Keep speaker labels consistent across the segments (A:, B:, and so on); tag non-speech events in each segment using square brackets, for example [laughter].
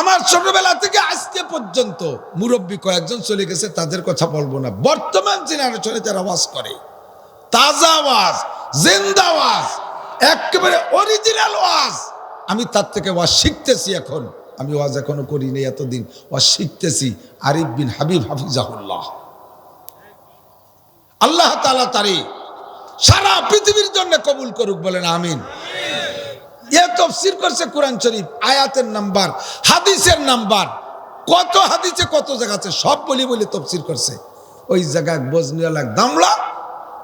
A: আমার ছোটবেলা থেকে আজকে পর্যন্ত মুরব্বী কয়েকজন চলে গেছে, তাদের কথা বলব না। বর্তমান জেনারেশনে যারা ওয়াজ করে, তাজা ওয়াজ, জিন্দা ওয়াজ, একেবারে অরিজিনাল ওয়াজ, আমি তার থেকে ওয়াজ শিখতেছি এখন। আমি ওয়াজ এখনও করিনি এতদিন। ওয়াজ শিখতেছি আরিফ বিন হাবিব হাফিজাহুল্লাহ। আল্লাহ তালা তারি সারা পৃথিবীর জন্য কবুল করুক বলেন, আমিন। এ তফসির করছে কোরআন শরীফ, আয়াতের নাম্বার, হাদিসের নাম্বার। কত হাদিসে কত জায়গা সব বলি বলি তফসির করছে। ওই জায়গায় বজনিওয়ালা দামলা,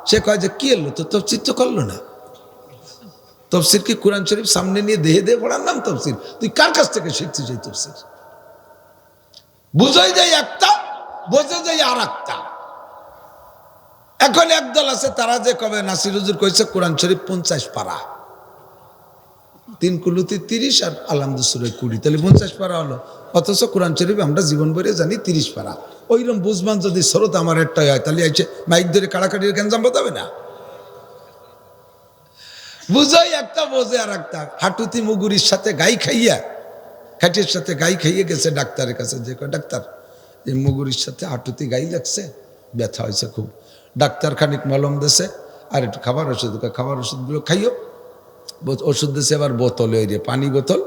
A: সে কয় যে, কি এলো? তো তফসির তো করল না। তফসির কি কোরআন শরীফ সামনে নিয়ে দেহে দেহে পড়ার নাম তফসির? তুই কার কাছ থেকে শিখছিস এই তফসির? বুঝাই যায় একটা বোঝা যায় আর একটা এখন একদল আছে, তারা যে কবে নাসির হুজুর কইছে, কোরআন শরীফ পঞ্চাশ পারা। তিন কুলুতে তিরিশ আর আলহামদুসুরে কুড়ি। তাহলে পঞ্চাশ পারা হলো। অথচ কোরআন শরীফ আমরা জীবন ভরে জানি তিরিশ পারা। ওইরকম বুঝবান যদি স্রোত আমার একটাই হয়, তাহলে আইছে মাইক ধরে কাড়াকাড়ির গ্যাঞ্জাম বাতাবে না? বুঝাই একটা বোঝে আর একটা হাঁটুতি মুগুরির সাথে গাই খাইয়া, খাটির সাথে গাই খাইয়ে গেছে ডাক্তারের কাছে। যে কয়, ডাক্তার, এই মুগুরির সাথে হাঁটুতি গাই লাগছে? ব্যথা হয়েছে খুব। ডাক্তার খানিক মলম দেছে, আর একটু খাবার ওষুধ, খাবার ওষুধগুলো খাইও। ওষুধ দিয়েছে এবার বোতল ওই রে পানি বোতল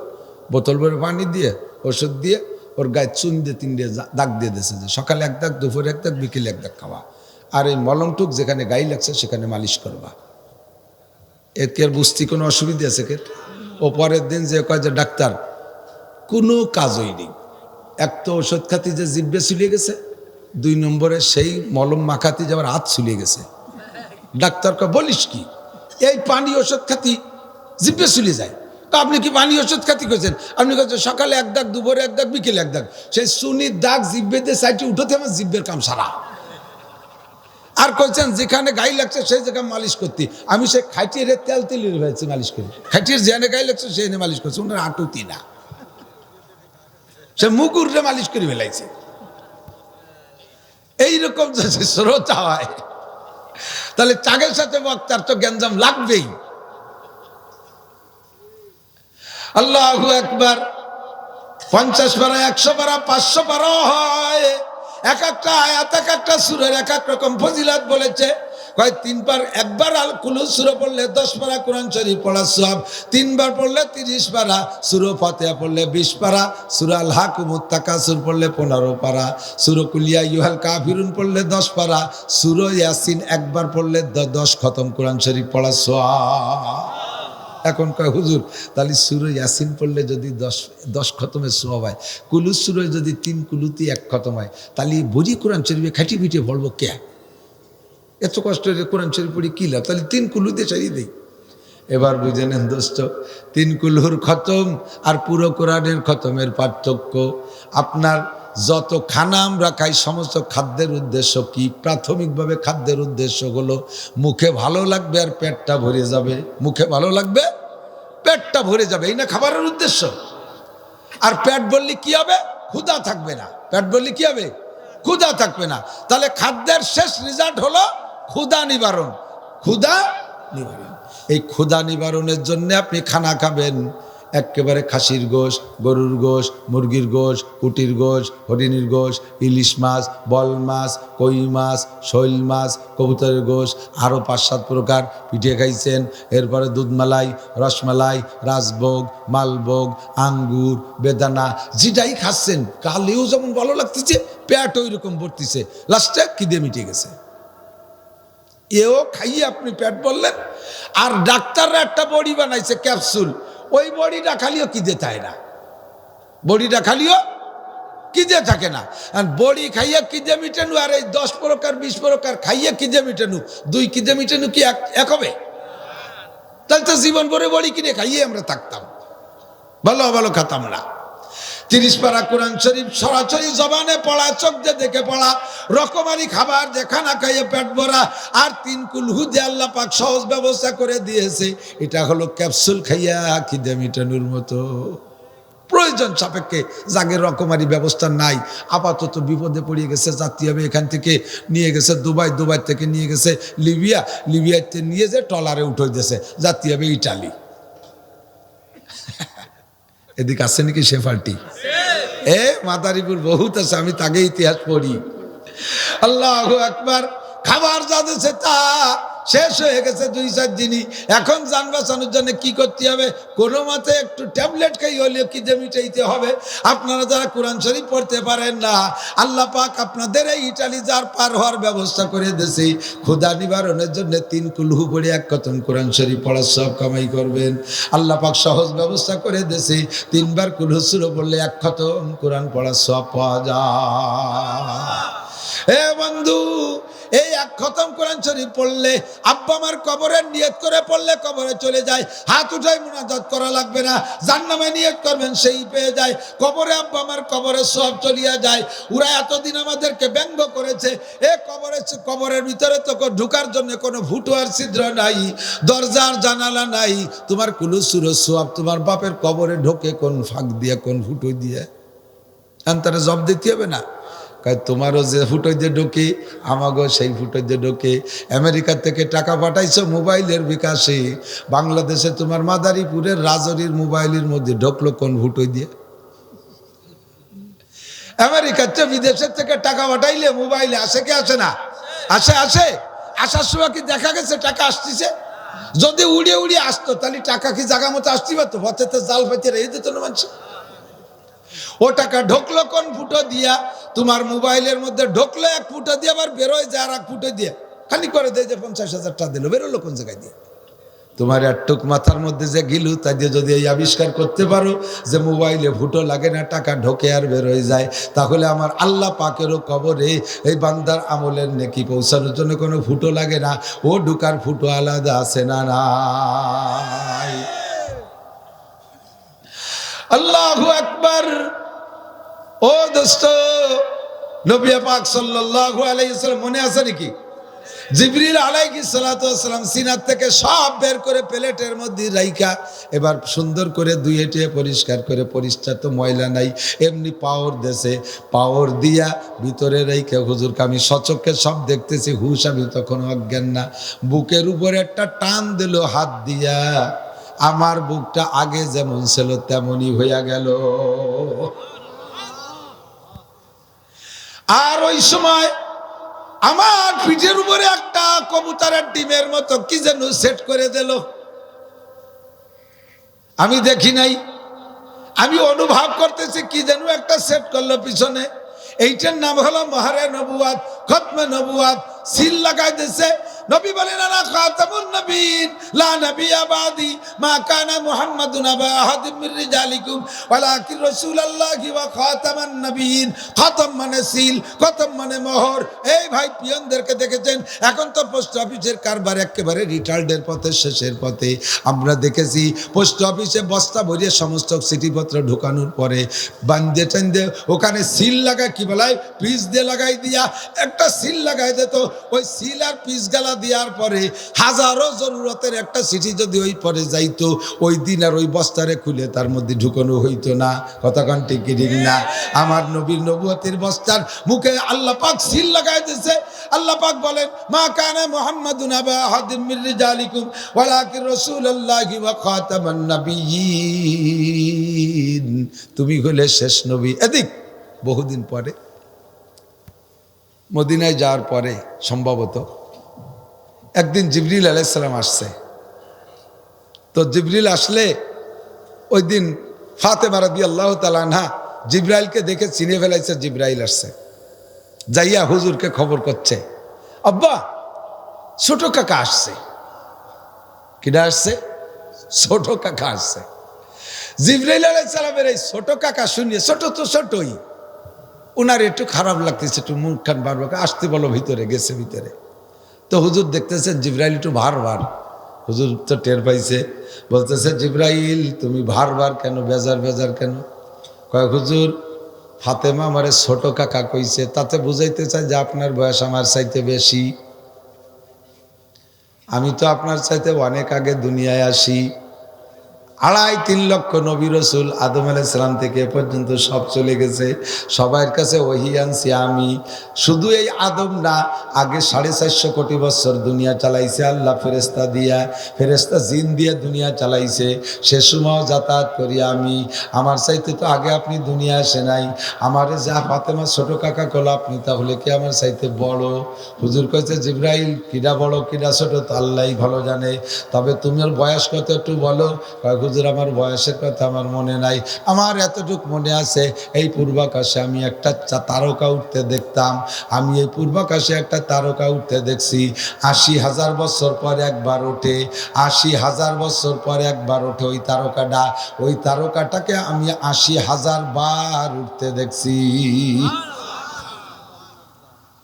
A: বোতল ভরে পানি দিয়ে, ওষুধ দিয়ে, ওর গায়ে চুন দিয়ে, তিন দিয়ে দাগ দিয়ে দিয়েছে যে, সকালে এক দাগ, দুপুরে এক দাগ, বিকেলে এক দাগ খাওয়া। আর এই মলমটুক যেখানে গায়ে লাগছে, সেখানে মালিশ করবা। এর কি বুঝতে কোনো অসুবিধা আছে কে? ও পরের দিন যে কয় যে, ডাক্তার, কোনো কাজই নেই। এক তো ওষুধ খাতি যে জিব্বে চুলিয়ে গেছে, দুই নম্বরে সেই মলম মাখাতি যে আবার হাত চুলিয়ে গেছে। ডাক্তারকে বলিস কি? এই পানি ওষুধ খাতি জিব্বে চলে যায়। তা আপনি কি পানি ওষুধ খাতি করছেন আপনি করছেন সকালে এক দাগ, দুপুরে এক দাগ, বিকেলে এক দাগ। সেই সুনির দাগ দিয়ে সাইডে উঠোতে আমার জিব্বের কাম সারা। আর কইছেন, যেখানে গাই লাগছে সেই জায়গায় মালিশ করতে। আমি সে খাইটিয়ে তেল তেল হয়েছে মালিশ করি। খাইটির যেখানে গাই লাগছে সেখানে মালিশ করছে, ওনার আটুতি না। সে মুগুরে মালিশ করে ফেলাইছে। এইরকম যদি শ্রোতা হয়, তাহলে চাগের সাথে বক্তার তো গ্যাঞ্জাম লাগবেই। আল্লাহ একবার পঞ্চাশ পারা, একশো পারা, পাঁচশো পারা হয়। এক একটা আয়াত, এক একটা সুরের এক এক রকম ফজিলাত বলেছে। তিনবার, একবার পড়লে দশ কোরআন পড়া তিনবার পড়লে তিরিশ পড়লে বিশ পারা পড়লে পারা পড়লে দশ পারা ইয়াসিন একবার পড়লে দশ খতম কোরআন শরীফ পড়া সব এখন কয় হুজুর, তাহলে সুরো ইয়াসিন পড়লে যদি দশ দশ খতমের সোয়াব হয়, কুলু সুরোয় যদি তিন, কুলুতি এক খতম হয়, তাহলে বুঝি কোরআন শরীফে খাটি পিঠে পড়ব কে? এত কষ্ট করে কোরআন শরীফ পড়ি কী লাভ? তাহলে তিন কুলুতে সারিয়ে দেই। এবার বুঝে নেন দোস্ত, তিন কুলুর খতম আর পুরো কোরআনের খতমের পার্থক্য। আপনার যত খানা আমরা খাই, সমস্ত খাদ্যের উদ্দেশ্য কি? প্রাথমিকভাবে খাদ্যের উদ্দেশ্য হলো, মুখে ভালো লাগবে আর পেটটা ভরে যাবে। মুখে ভালো লাগবে, পেটটা ভরে যাবে। এই না খাবারের উদ্দেশ্য? আর পেট বললে কি হবে? ক্ষুধা থাকবে না। পেট বললে কি হবে? ক্ষুধা থাকবে না। তাহলে খাদ্যের শেষ রেজাল্ট হলো ক্ষুধা নিবারণ। ক্ষুধা নিবারণ। এই ক্ষুধা নিবারণের জন্য আপনি খানা খাবেন। একেবারে খাসির গোশ, গরুর গোশ, মুরগির গোশ, কুটির গোশ, হরিণীর গোশ, ইলিশ মাছ, বল মাছ, কই মাছ, শৈল মাছ, কবুতরের গোশ, আরও পাঁচ সাত প্রকার পিঠে খাইছেন। এরপরে দুধমালাই রসমালাই রাজভোগ, মালভোগ, আঙ্গুর, বেদানা, যেটাই খাচ্ছেন, কালেও যেমন ভালো লাগতেছে পেট ওই রকম ভরতিছে। লাস্টে খিদে মিটে গেছে। এও খাইয়ে আপনি পেট বললেন আর ডাক্তাররা একটা বড়ি বানাইছে ক্যাপসুল। ওই বড়িটা খালিও কিদে থাকে না? বড়িটা খালিও কিদে থাকে না? আর বড়ি খাইয়ে কিদে মিটানু? আর এই দশ প্রকার, বিশ প্রকার খাইয়ে কিদে মিটানু? দুই কিদে মিটেনু কি এক হবে? তাহলে তো জীবন ভরে বড়ি কিনে খাইয়ে আমরা থাকতাম। ভালো ভালো খাতাম না। তিরিশ পারা কোরআন শরীফ সরাসরি জবানে পড়া, চোখ দিয়ে দেখে পড়া, রকমারি খাবার যে খানা খাইয়ে পেট ভরা, আর তিন কুলহু যে আল্লাহ পাক সহজ ব্যবস্থা করে দিয়েছে। এটা হলো ক্যাপসুল খাইয়া খিদে মিটানোর মতো। প্রয়োজন সাপেক্ষে জাগের রকমারি ব্যবস্থা নাই। আপাতত বিপদে পড়ে গেছে যাত্রী হবে এখান থেকে নিয়ে গেছে, দুবাই দুবাই থেকে নিয়ে গেছে, লিবিয়া লিবিয়াতে নিয়ে যে ট্রলারে উঠে দিয়েছে যাত্রী হবে ইটালি। [laughs] এদিকে আছে নাকি সে পার্টি এ মাদারীপুর বহুত আছে আমি তাকে ইতিহাস পড়ি। আল্লাহ একবার খাবার যা দিছে তা শেষ হয়ে গেছে দুই চার দিনই। এখন যান বাঁচানোর জন্য কি করতে হবে? কোনো মতে একটু ট্যাবলেট খাই, হলেও কি যে মিটাইতে হবে। আপনারা যারা কোরআন শরীফ পড়তে পারেন না, আল্লাহ পাক আপনাদের এই ইটালি যার পার হওয়ার ব্যবস্থা করে দিয়েছে। ক্ষুদা নিবারণের জন্য তিন কুলহু পড়ে এক কথন কোরআন শরীফ পড়ার সব কামাই করবেন। আল্লাহ পাক সহজ ব্যবস্থা করে দিয়েছে। তিনবার কুলহু সুরো বললে এক খতম কোরআন পড়ার সব পাওয়া যায়। এ বন্ধু এই এক খতম কোরআন শরীফ পড়লে আব্বা আমার কবরের নিয়ত করে পড়লে কবরে চলে যায়। হাত উঠাই মুনাজাত করা লাগবে না। যার নামে নিয়ত করবেন, সেই পেয়ে যায়। কবরে আব্বা আমার কবরে সব চলিয়া যায়। ওরা এতদিন আমাদেরকে ব্যঙ্গ করেছে। এ কবরে কবরের ভিতরে তো ঢুকার জন্য কোনো ফুটোয়ার ছিদ্র নাই দরজার জানালা নাই। তোমার কুলু সুর সোয়াব, তোমার বাপের কবরে ঢোকে কোন ফাঁক দিয়ে, কোন ফুটো দিয়ে? তারা জব দিতে হবে না। কয়, তোমারও যে ফুটো দিয়ে ঢোকে, আমাগো সেই ফুটো দিয়ে ঢোকে। আমেরিকা থেকে টাকা পাঠাইছো মোবাইলের বিকাশে। বাংলাদেশে তোমার মাদারীপুরের রাজরির মোবাইলের মধ্যে ঢোকলো কোন ফুটো দিয়ে? আমেরিকার চেয়ে বিদেশের থেকে টাকা পাঠাইলে মোবাইলে আসে কি আসে না? আসে আসে। আসার সময় কি দেখা গেছে টাকা আসতেছে? যদি উড়িয়ে উড়িয়ে আসতো, তাহলে টাকা কি জায়গা মতো আসতে পারতো পথে তো জাল পাইতে রেখে দিত না মানুষ। ও টাকা ঢোকলো কোন ফুটো দিয়া? তোমার মোবাইলের মধ্যে ঢোকলো এক ফুটো দিয়ে, আবার বেরোয় যায় আর এক ফুটো দিয়ে। খালি করে দেয় যে পঞ্চাশ হাজার টাকা দিল, বেরোলো কোন জায়গায় দিয়ে? তোমার একটুক মাথার মধ্যে যে গিলু, তাই দিয়ে যদি এই আবিষ্কার করতে পারো যে মোবাইলে ফুটো লাগে না, টাকা ঢোকে আর বেরোয় যায়। তাহলে আমার আল্লাহ পাকেরও কবরে এই বান্দার আমলের নেকি পৌঁছানোর জন্য কোনো ফুটো লাগে না। ও ঢুকার ফুটো আলাদা আছে না নাই? আল্লাহু আকবার। ও দোস্ত, নবী পাক সাল্লাল্লাহু আলাইহি সাল্লাম মনে আছে নাকি? জিবরিল আলাইহি সালাম সিনার থেকে সব বের করে প্লেটের মধ্যে রাইখা, এবার সুন্দর করে ধুয়ে টুয়ে পরিষ্কার করে, পরিষ্কার তো ময়লা নাই, এমনি পাওয়ার দেশে পাওয়ার দিয়া ভিতরে রাইখা হুজুরকে আমি সচক্ষে সব দেখতেছি, হুশ, আমি তখন অজ্ঞান না। বুকের উপরে একটা টান দিল হাত দিয়া, আমার বুকটা আগে যেমন ছিল তেমনই হইয়া গেল। আর ওই সময় আমার পিঠের উপরে একটা কবুতারের ডিমের মতো কি যেন সেট করে দিল। আমি দেখি নাই। আমি অনুভব করতেছি কি যেন একটা সেট করল পিছনে। এইটার নাম হলো মহারে নবুয়াত, খতমে নবুয়াত, সিল লাগাই দিছে। নবী বলেন আনা খাতামুন নবীন, লা নবী আবাদি মা কানা মুহাম্মাদুন আবা আহাদিম মির রিজালিকুম, ওয়ালাকিন রাসূলুল্লাহি ওয়া খাতামান নবীন। খতম মানে সিল, খতম মানে মোহর। এই ভাই পিয়নদেরকে দেখেছেন, এখন তো পোস্ট অফিসের কারবার একেবারে রিটায়ার্ডের পথে, শেষের পথে। আমরা দেখেছি, পোস্ট অফিসে বস্তা ভরিয়ে সমস্ত চিঠিপত্র ঢোকানোর পরে বান্ধে টান্ধে ওখানে সিল লাগায়, কি বলায় পিস দিয়ে লাগাই দিয়া, একটা সিল লাগাই দিত ওই সিল আর পিস গালা দেওয়ার পরে হাজারো জরুরতের একটা চিঠি যদি ওই পরে যাইতো, ওই দিন আর ওই বস্তারে খুলে তার মধ্যে ঢুকানো হইতো না। কতক্ষণ টিকি ঠিক না? আমার নবীর নবুয়তির বস্তার মুখে আল্লাহ পাক সিল লাগাই দিছে। আল্লাহ পাক বলেন, মা কানা মুহাম্মাদুন আবা আহাদিম মির রিজালিকুম, ওয়ালাকিন রাসূলুল্লাহি ওয়া খাতামান নাবিয়্যিন। তুমি হলে শেষ নবী। এদিক, বহুদিন পরে, মদিনায় যাওয়ার পরে সম্ভবত একদিন জিবরিল আলাইসালাম আসছে। তো জিবরিল আসলে ওই দিন ফাতে মারাদি আল্লাহ তালানহা জিব্রাইলকে দেখে চিনে ফেলাইছে জিব্রাইল আসছে। যাইয়া হুজুরকে খবর করছে, আব্বা, ছোট কাকা আসছে। কিনা আসছে? ছোট কাকা আসছে। জিব্রাইল আলাইসালামের এই ছোট কাকা শুনিয়ে, ছোট তো ছোটই। ওনার একটু খারাপ লাগতেছে, একটু মুখ খান বারবার আসতে বলো ভিতরে, গেছে ভিতরে। তো হুজুর দেখতেছে জিব্রাইল একটু ভার ভার হুজুর তো টের পাইছে, বলতেছে, জিব্রাইল, তুমি ভার ভার কেন? বেজার বেজার কেন? কয়, হুজুর, ফাতেমা আমারে ছোট কাকা কইছে, তাতে বুঝাইতে চাই যে আপনার বয়স আমার চাইতে বেশি। আমি তো আপনার চাইতে অনেক আগে দুনিয়ায় আসি। আড়াই তিন লক্ষ নবী রসুল আদম আলাইসালাম থেকে এ পর্যন্ত সব চলে গেছে। সবার কাছে ওহি আনছি আমি। শুধু এই আদম না আগে সাড়ে চারশো কোটি বছর দুনিয়া চালাইছে আল্লাহ ফেরেস্তা দিয়া ফেরেস্তা জিন দিয়ে দুনিয়া চালাইছে। সে সময় যাতায়াত করি আমি। আমার চাইতে তো আগে আপনি দুনিয়া আসে নাই। আমার যা ফাতেমা ছোট কাকা কল আপনি তাহলে কি আমার চাইতে বড়? হুজুর কইছে জিব্রাইল কিডা বড় কিডা ছোট তো আল্লাহ ভালো জানে। তবে তুমি তোমার বয়স কত একটু বলো। কয়, হুজুর আমার বয়সের কথা আমার মনে নাই। আমার এতটুক মনে আছে, এই পূর্বাকাশে আমি একটা তারকা উঠতে দেখতাম। আমি এই পূর্বাকাশে একটা তারকা উঠতে দেখছি। আশি হাজার বছর পর একবার ওঠে, আশি হাজার বছর পর একবার ওঠে ওই তারকাটা। ওই তারকাটাকে আমি আশি হাজার বার উঠতে দেখছি।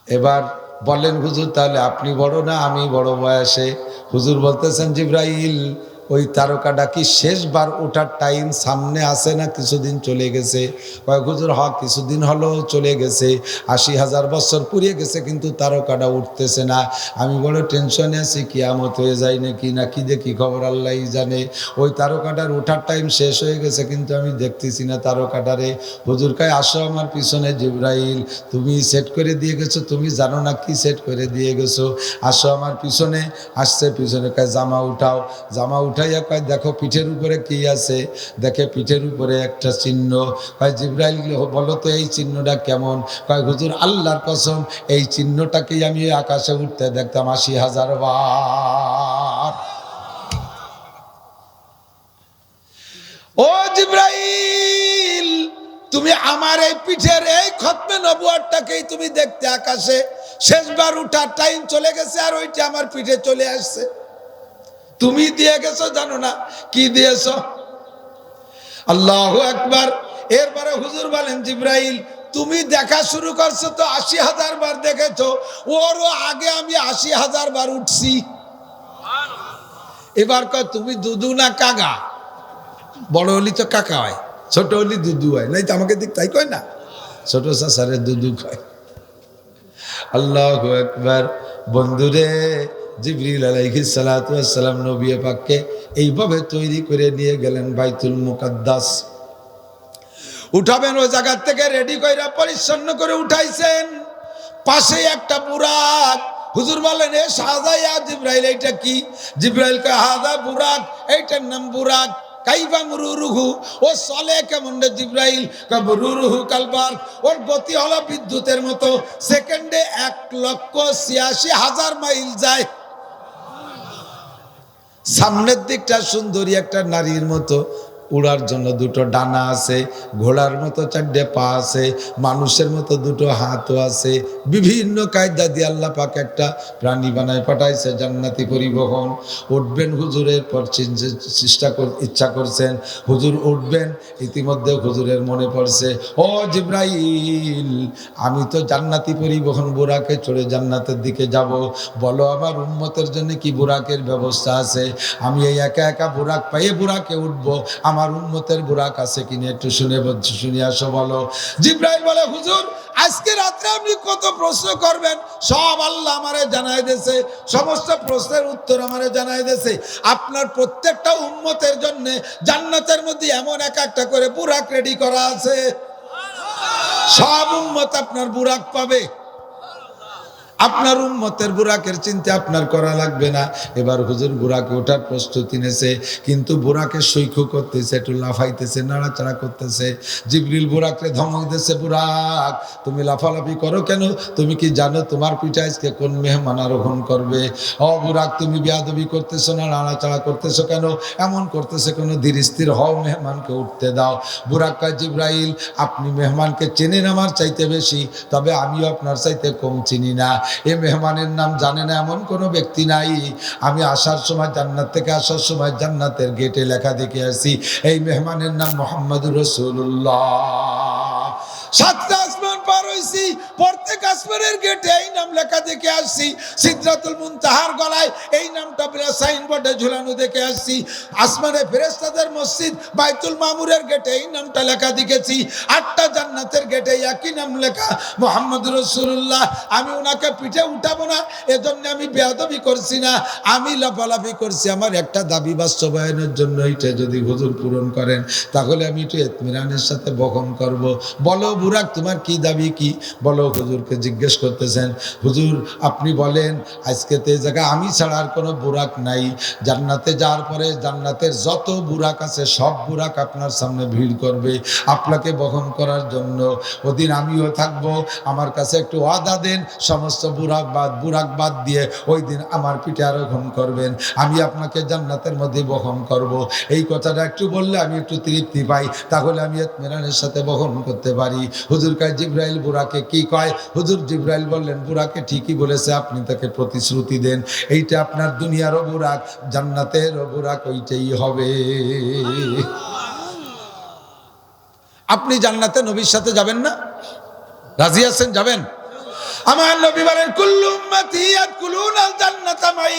A: এবার বলেন, হুজুর, তাহলে আপনি বড় না আমি বড় বয়সে? হুজুর বলতেছেন, জিব্রাইল ওই তারকাটা কি শেষবার ওঠার টাইম সামনে আসে না কিছুদিন চলে গেছে? কয়েক হুজুর, হ, কিছুদিন হলো চলে গেছে। আশি হাজার বছর পুড়িয়ে গেছে, কিন্তু তারকাটা উঠতেছে না। আমি বড় টেনশনে আছি, কিয়ামত হয়ে যায় নাকি না? কি দেখি খবর? আল্লাহ জানে। ওই তারকাটার ওঠার টাইম শেষ হয়ে গেছে, কিন্তু আমি দেখতেছি না তারকাটারে। হুজুর, কায়, আসো আমার পিছনে জিব্রাইল। তুমি সেট করে দিয়ে গেছো? তুমি জানো না কি সেট করে দিয়ে গেছো? আসো আমার পিছনে। আসছে পিছনে, কায়, জামা উঠাও। জামা উঠাইয়া কয়, দেখো পিঠের উপরে কি আছে? দেখে পিঠের উপরে একটা চিহ্ন। কয়, জিব্রাইল বলো তো এই চিহ্নটা কেমন? কয়, হুজুর, আল্লাহর কসম, এই চিহ্নটাকেই আমি আকাশে উঠতে দেখতাম আশি হাজার বার। ও জিব্রাইল, তুমি আমার এই পিঠের এই খতমে নবুয়ারটাকেই তুমি দেখতে আকাশে। শেষবার উঠার টাইম চলে গেছে আর ওইটা আমার পিঠে চলে আসছে। তুমি দিয়ে গেছো, জানো না। কি দিয়েছ? আল্লাহ একবার এরপরে হুজুর বলেন, জিব্রাইল, তুমি দেখা শুরু করছ তো আশি হাজার বার দেখেছ। ওরও আগে আমি আশি হাজার বার উঠছি। এবার কয়, তুমি দুদু না কাগা বড় হলি তো কাকা হয়, ছোট হলি দুদু হয়। নাই তো আমাকে দিক তাই কয় না? ছোট সাসারে দুদু কয়। আল্লাহ একবার বন্ধুরে জিবরিল আলাইহিস সালাতু সালাম নবী পাককে এইভাবে তৈরি করে নিয়ে গেলেন বাইতুল মুকাদ্দাস। উঠাবেন ওই জায়গার থেকে, রেডি কইরা পরিচ্ছন্ন করে উঠাইছেন। পাশে একটা বুরাক। হুজুর বলেন, এ সাজাইয়া জিব্রাইল, এইটা কি? জিব্রাইল কে হাজা বুরাক, এইটার নাম বুরাক। কাইফা মুরুরুহু, ও চলে কেমন রে জিব্রাইল? কাবরুরুহু কালবার, ওর গতি হলো বিদ্যুতের মতো। সেকেন্ডে এক লক্ষ ছিয়াশি হাজার মাইল যায়। সামনের দিকটা সুন্দরী একটা নারীর মতো। উড়ার জন্য দুটো ডানা আছে, ঘোড়ার মতো চারটে পা আছে, মানুষের মতো দুটো হাতও আছে। বিভিন্ন কায়দা দিয়ে আল্লাহ পাক একটা প্রাণী বানায় পাঠাইছে, জান্নাতি পরিবহন। উঠবেন হুজুরের পর চেষ্টা ইচ্ছা করছেন, হুজুর উঠবেন, ইতিমধ্যে হুজুরের মনে পড়ছে, ও জিব্রাইল, আমি তো জান্নাতি পরিবহন বুরাকে চড়ে জান্নাতের দিকে যাব। বলো আমার উন্মতের জন্য কি বুরাকের ব্যবস্থা আছে? আমি এই একা একা বুরাক পাইয়ে বুরাকে উঠবো, আমার উন্মতের বুরাক আছে কিনা একটু শুনে বলছি, শুনে আসো বলো। জিব্রাইল বলে, হুজুর, আজকে রাত্রে আপনি কত প্রশ্ন করবেন? সব আল্লাহ আমারে জানাই দিয়েছে। সমস্ত প্রশ্নের উত্তর আমারে জানাই দিয়েছে। আপনার প্রত্যেকটা উন্মতের জন্য জান্নাতের মধ্যে এমন এক একটা করে বুরাক রেডি করা আছে। সব উম্মত আপনার বুরাক পাবে। আপনার উম্মতের বুরাকের চিন্তা আপনার করা লাগবে না। এবার হুজুর বুরাকে ওঠার প্রস্তুতি নেছে কিন্তু বুরাকে সৈক্য করতেছে, একটু লাফাইতেছে, নাড়াচাড়া করতেছে। জিবরিল বুরাককে ধমক দিতেছে বুরাক, তুমি লাফালাফি করো কেন? তুমি কি জানো তোমার পিঠে আজকে কোন মেহমান আরোহণ করবে? ও বুরাক, তুমি বিয়াদবি করতেছো না, নাড়াচাড়া করতেছো কেন? এমন করতেছে কোনো? ধীর স্থির হও মেহমানকে উঠতে দাও। বুরাক কয়, জিব্রাইল, আপনি মেহমানকে চেনেন আমার চাইতে বেশি, তবে আমিও আপনার চাইতে কম চিনি না। এ মেহমানের নাম জানে না এমন কোনো ব্যক্তি নাই। আমি আসার সময় জান্নাত থেকে আসার সময় জান্নাতের গেটে লেখা দেখে আসি, এই মেহমানের নাম মোহাম্মদ রসুল্লাহ সাতটা আসমান পার হয়েছি প্রত্যেক আসমানের গেটে এই নাম লেখা দেখে আসছি। সিদ্ধাতুল মুনতাহার গলায় এই নামটা সাইনবোর্ডে ঝুলানো দেখে আসছি। আসমানে ফেরেস্তাদের মসজিদ, বাইতুল মামুরের গেটে এই নামটা লেখা দেখেছি। আটটা জান্নাতের গেটে একই নাম লেখা, মোহাম্মদ রসুল্লাহ আমি ওনাকে পিঠে উঠাবো না, এজন্য আমি বেয়াদবি করছি না, আমি লাফালাফি করছি। আমার একটা দাবি বাস্তবায়নের জন্য এটা যদি হুজুর পূরণ করেন, তাহলে আমি একটু এতমিরানের সাথে বহন করব। বলো বুরাক তোমার কি দাবি কি? বলো হুজুরকে জিজ্ঞেস করতেছেন, হুজুর, আপনি বলেন, আজকে তো জায়গায় আমি ছাড়া আর কোনো বুরাক নাই। জান্নাতে যাওয়ার পরে জান্নাতের যত বুরাক আছে, সব বুরাক আপনার সামনে ভিড় করবে। আপনাকে বহন করার জন্য। ওদিন আমিও থাকব। আমার কাছে একটু ওয়াদা দেন, সমস্ত বুরাক বাদ বুরাক বাদ দিয়ে ওই দিন আমার পিঠে আরোহণ করবেন। আমি আপনাকে জান্নাতের মধ্যে বহন করব। এই কথাটা একটু বললে আমি একটু তৃপ্তি পাই। তাহলে আমি মেরানের সাথে বহন করতে পারি। হুজুর কায়, জিব্রাইল বুড়াকে কি কয়? হুজুর জিব্রাইল বললেন বুড়াকে ঠিকই বলেছে, আপনি তাকে প্রতিশ্রুতি দেন। এইটা আপনার দুনিয়ারও বুরাক জান্নাতেরও বুরাক, ওইটাই হবে। আপনি জান্নাতে নবীর সাথে যাবেন না? রাজি আছেন? যাবেন? আমার নবী বলেন, কুল্লু উম্মতি ইয়াদখুলুনাল জান্নাতা মাই।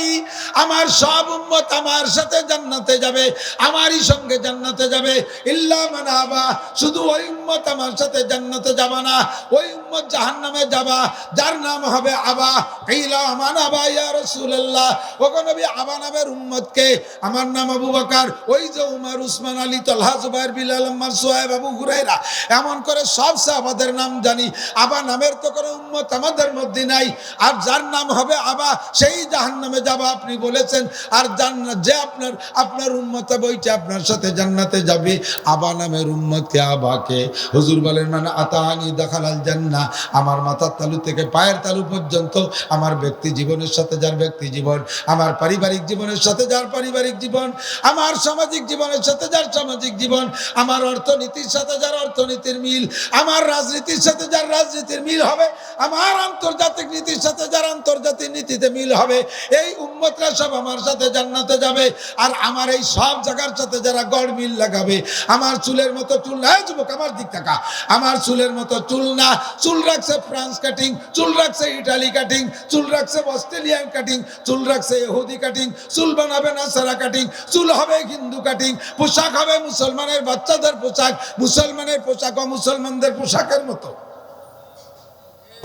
A: আমার সব উম্মত আমার সাথে জান্নাতে যাবে, আমারই সঙ্গে জান্নাতে যাবে। ইল্লা মান আবা, শুধু ওই উম্মত আমার সাথে জান্নাতে যাবে না, ওই উম্মত জাহান্নামে যাবা, যার নাম হবে আবা। কিলা মান আবা ইয়া রাসূলুল্লাহ। ওগো নবী, আবা নামের উম্মতকে আমার নাম আবু বকর, ওই যে উমর, উসমান, আলী, তালহা, জুবাইর, বিলাল, আম্মার সোহেব আবু হুরায়রা, এমন করে সব সাহাবাদের নাম জানি। আবা নামের তো কোনো উম্মত আমাদের মধ্যে নাই। আর যার নাম হবে আবা, সেই জাহান্নামে যাবা আপনি বলেছেন। আর জান্নাত, যে আপনার আপনার উম্মতে বইটা আপনার সাথে জান্নাতে যাবে, আবা নামের উম্মতকে আবাকে। হুজুর বলেন মানে আতাহানি দেখালাল জান্না। আমার মাথার তালু থেকে পায়ের তালু পর্যন্ত আমার ব্যক্তি জীবনের সাথে যার ব্যক্তি জীবন, আমার পারিবারিক জীবনের সাথে যার পারিবারিক জীবন, আমার সামাজিক জীবনের সাথে যার সামাজিক জীবন, আমার অর্থনীতির সাথে যার অর্থনীতির মিল, আমার রাজনীতির সাথে যার রাজনীতির মিল হবে, আমার আন্তর্জাতিক নীতির সাথে যার আন্তর্জাতিক নীতিতে মিল হবে, এই উম্মতরা সব আমার সাথে জান্নাতে যাবে। আর আমার এই সব জায়গার সাথে যারা গড় মিল লাগাবে, আমার চুলের মতো চুল না যুবক, আমার দিক টাকা। আমার চুলের মতো চুল না, চুল রাখছে ফ্রান্স কাটিং চুল রাখছে ইটালি কাটিং চুল রাখছে অস্ট্রেলিয়ান কাটিং চুল রাখছে ইহুদি কাটিং চুল বানাবে না সারা কাটিং চুল হবে হিন্দু কাটিং পোশাক হবে মুসলমানের বাচ্চাদের পোশাক, মুসলমানের পোশাক ও মুসলমানদের পোশাকের মতো।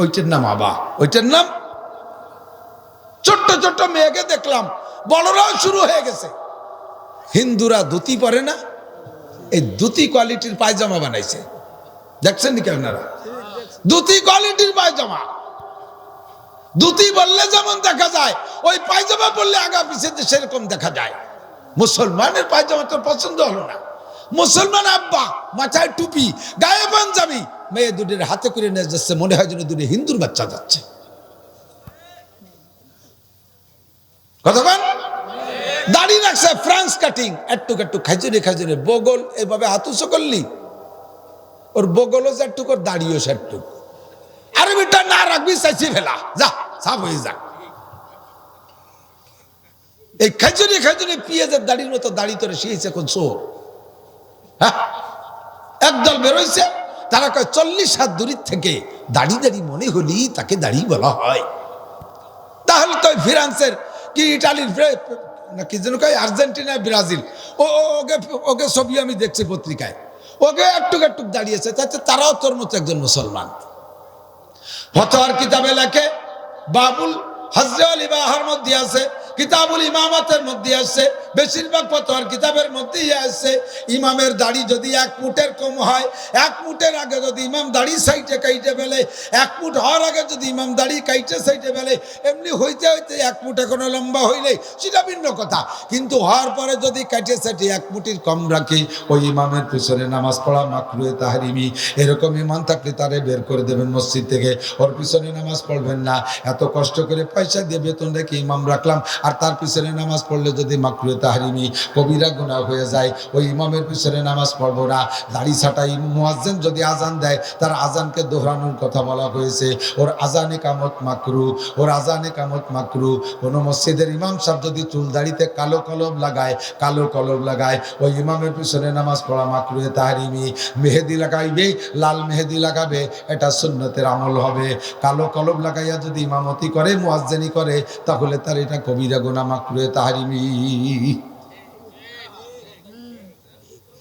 A: ওইটার নাম আবা। ওইটার নাম ছোট্ট ছোট্ট মেয়েকে দেখলাম। বড়রাও শুরু হয়ে গেছে। হিন্দুরা ধুতি পরে না? এই ধুতি কোয়ালিটির পায়জামা বানাইছে। দেখছেন নাকি আপনারা? ধুতি কোয়ালিটির পায়জামা। ধুতি বললে যেমন দেখা যায়, ওই পায়জামা পরলে আগা পিছিয়ে সেরকম দেখা যায়। মুসলমানের পায়জামা তো পছন্দ হলো না। মুসলমান আব্বা, মাথায় টুপি, গায়ে পাঞ্জাবি মেয়ে দুটির হাতে করে নিয়ে যাচ্ছে, মনে হয় যেন দুটি হিন্দুর বাচ্চা যাচ্ছে। কতক্ষণ রাখছে ফ্রান্স কাটিং। একটু একটু খাইজুরে খাইজুরে। বগল, এভাবে হাতুসো করলি? ওর বগলও ওর আরে না রাখবি, চাইছি ফেলা। যা, সাফ হয়ে এই দাড়ির মতো দাড়ি তোরে শিয়েছে কোন চোর। হ্যাঁ? একদল বেরোইছে। তারা কয়, চল্লিশ হাত দূরের থেকে দাড়ি দাড়ি মনে হলি তাকে দাড়ি বলা হয়। তাহলে কয়, ফ্রান্সের কি ইটালির না কি যেন কয়, আর্জেন্টিনা, ব্রাজিল। ও ওকে ওকে ছবি আমি দেখছি পত্রিকায়। ওকে একটু একটু দাঁড়িয়েছে। তাতে তারাও তোর মতো একজন মুসলমান। ফতোয়ার কিতাবে লেখে, বাবুল হজরে আলী বাহার মধ্যে আছে কিতাবুল ইমামতের মধ্যে আসছে বেশিরভাগ ফতোয়ার কিতাবের মধ্যেই আসছে ইমামের দাড়ি যদি এক ফুটের কম হয়, এক ফুটের আগে যদি ইমাম দাড়ি সাইটে কাইটে ফেলে, এক ফুট হওয়ার আগে যদি ইমাম দাড়ি কাইটে সাইটে ফেলে, এমনি হইতে হইতে এক ফুট এখনও লম্বা হইলে সেটা ভিন্ন কথা। কিন্তু হওয়ার পরে যদি কাটে সাইটে এক ফুটির কম রাখে, ওই ইমামের পিছনে নামাজ পড়া মাকরুয়ে তাহারিমি। এরকম ইমান থাকলে তারে বের করে দেবেন মসজিদ থেকে। ওর পিছনে নামাজ পড়বেন না। এত কষ্ট করে পয়সা দিয়ে বেতন রেখে ইমাম রাখলাম আর তার পিছনে নামাজ পড়লে যদি মাকরুয়ে তাহারিমি কবিরা গুনাহ হয়ে যায়, ওই ইমামের পিছনে নামাজ পড়ব না। দাড়ি ছাটাই মুয়াজ্জেন যদি আজান দেয়, তার আজানকে দোহরানোর কথা বলা হয়েছে। ওর আজানে কামত মাকরু, ওর আজানে কামত মাকরু। কোনো মসজিদের ইমাম সাহেব যদি চুল দাড়িতে কালো কলম লাগায়, কালো কলম লাগায়, ওই ইমামের পিছনে নামাজ পড়া মাকরুয়ে তাহারিমি। মেহেদি লাগাইবে, লাল মেহেদি লাগাবে, এটা সুন্নতের আমল হবে। কালো কলম লাগাইয়া যদি ইমামতি করে মুয়াজ্জেনি করে, তাহলে তার এটা কবিরা গোনা মাকরুয়ে তাহারিমি